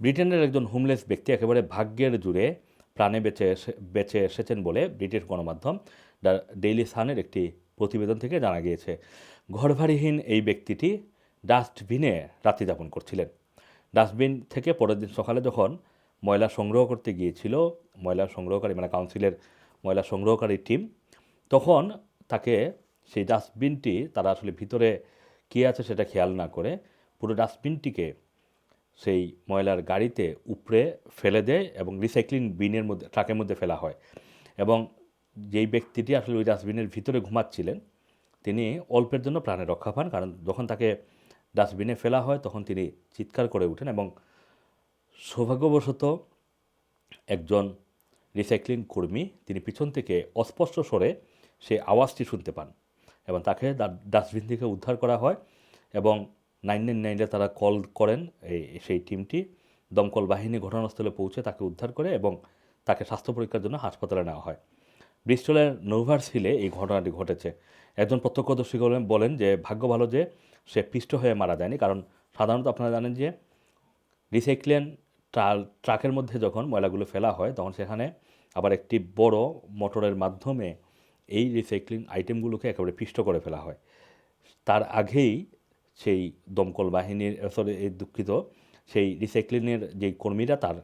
ব্রিটেনের একজন হোমলেস ব্যক্তি একেবারে ভাগ্যের জুড়ে প্রাণে বেঁচে এসে বেঁচে এসেছেন বলে ব্রিটিশ গণমাধ্যম দ্য ডেইলি সানের একটি প্রতিবেদন থেকে জানা গিয়েছে। ঘরবাড়িহীন এই ব্যক্তিটি ডাস্টবিনে রাত্রি যাপন করছিলেন। ডাস্টবিন থেকে পরের দিন সকালে যখন ময়লা সংগ্রহ করতে গিয়েছিল, ময়লা সংগ্রহকারী মানে কাউন্সিলের ময়লা সংগ্রহকারী টিম, তখন তাকে সেই ডাস্টবিনটি তারা আসলে ভিতরে কী আছে সেটা খেয়াল না করে পুরো ডাস্টবিনটিকে সেই ময়লার গাড়িতে উপড়ে ফেলে দেয় এবং রিসাইক্লিং বিনের মধ্যে ট্রাকের মধ্যে ফেলা হয়। এবং যেই ব্যক্তিটি আসলে ওই ডাস্টবিনের ভিতরে ঘুমাচ্ছিলেন, তিনি অল্পের জন্য প্রাণে রক্ষা পান। কারণ যখন তাকে ডাস্টবিনে ফেলা হয়, তখন তিনি চিৎকার করে ওঠেন এবং সৌভাগ্যবশত একজন রিসাইক্লিং কর্মী তিনি পিছন থেকে অস্পষ্ট স্বরে সেই আওয়াজটি শুনতে পান এবং তাকে ডাস্টবিন থেকে উদ্ধার করা হয় এবং নাইন নাইন নাইনে তারা কল করেন এই, সেই টিমটি। দমকল বাহিনী ঘটনাস্থলে পৌঁছে তাকে উদ্ধার করে এবং তাকে স্বাস্থ্য পরীক্ষার জন্য হাসপাতালে নেওয়া হয়। ব্রিস্টলের নোভার্স হিলে এই ঘটনাটি ঘটেছে। একজন প্রত্যক্ষদর্শী বলেন যে, ভাগ্য ভালো যে, সে পিষ্ট হয়ে মারা যায়নি। কারণ সাধারণত আপনারা জানেন যে, রিসাইক্লেন ট্রাকের মধ্যে যখন ময়লাগুলো ফেলা হয়, তখন সেখানে আবার একটি বড় মোটরের মাধ্যমে এই রিসাইক্লিং আইটেমগুলোকে একেবারে পিষ্ট করে ফেলা হয়। তার আগেই সেই দমকল বাহিনীর সরি এই দুঃখিত, সেই রিসাইক্লিংয়ের যেই কর্মীরা তার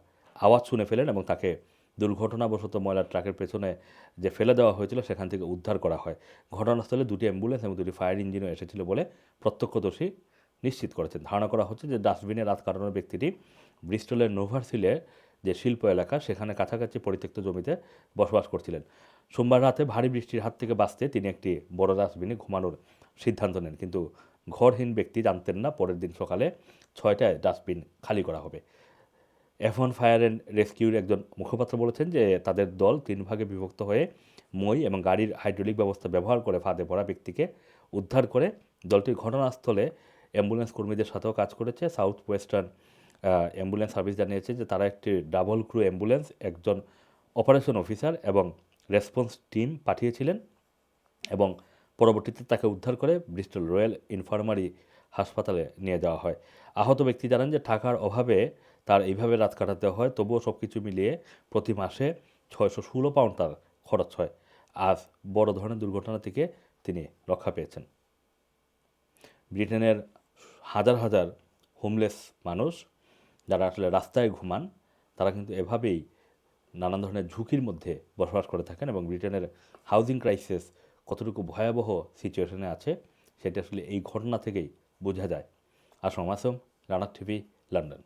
আওয়াজ শুনে ফেলেন এবং তাকে দুর্ঘটনাবশত ময়লার ট্রাকের পেছনে যে ফেলে দেওয়া হয়েছিল, সেখান থেকে উদ্ধার করা হয়। ঘটনাস্থলে দুটি অ্যাম্বুলেন্স এবং দুটি ফায়ার ইঞ্জিনও এসেছিল বলে প্রত্যক্ষদর্শী নিশ্চিত করেছেন। ধারণা করা হচ্ছে যে ডাস্টবিনে রাত কাটানোর ব্যক্তিটি ব্রিস্টলের নোভারসিলে যে শিল্প এলাকা, সেখানে কাছাকাছি পরিত্যক্ত জমিতে বসবাস করছিলেন। সোমবার রাতে ভারী বৃষ্টির হাত থেকে বাঁচতে তিনি একটি বড় ডাস্টবিনে ঘুমানোর সিদ্ধান্ত নেন, কিন্তু ঘরহীন ব্যক্তি জানতেন না, পরের দিন সকালে ছয়টায় ডাস্টবিন খালি করা হবে। এফন ফায়ার অ্যান্ড রেস্কিউর একজন মুখপাত্র বলেছেন যে তাদের দল তিন ভাগে বিভক্ত হয়ে মই এবং গাড়ির হাইড্রোলিক ব্যবস্থা ব্যবহার করে ফাঁদে পড়া ব্যক্তিকে উদ্ধার করে দলটি ঘটনাস্থলে অ্যাম্বুলেন্স কর্মীদের সাথেও কাজ করেছে। সাউথ ওয়েস্টার্ন অ্যাম্বুলেন্স সার্ভিস জানিয়েছে যে তারা একটি ডাবল ক্রু অ্যাম্বুলেন্স, একজন অপারেশন অফিসার এবং রেসপন্স টিম পাঠিয়েছিলেন এবং পরবর্তীতে তাকে উদ্ধার করে ব্রিস্টল রয়্যাল ইনফার্মারি হাসপাতালে নিয়ে যাওয়া হয়। আহত ব্যক্তি জানান যে টাকার অভাবে তার এইভাবে রাত কাটাতে হয়, তবুও সব কিছু মিলিয়ে প্রতি মাসে ছয়শো ষোলো পাউন্ড তার খরচ হয়। আজ বড় ধরনের দুর্ঘটনা থেকে তিনি রক্ষা পেয়েছেন। ব্রিটেনের হাজার হাজার হোমলেস মানুষ যারা আসলে রাস্তায় ঘুমান, তারা কিন্তু এভাবেই নানান ধরনের ঝুঁকির মধ্যে বসবাস করে থাকেন এবং ব্রিটেনের হাউজিং ক্রাইসিস কতটুকু ভয়াবহ সিচুয়েশনে আছে, সেটা আসলে এই ঘটনা থেকেই বোঝা যায়। আসম আসম রানার টিভি, লন্ডন।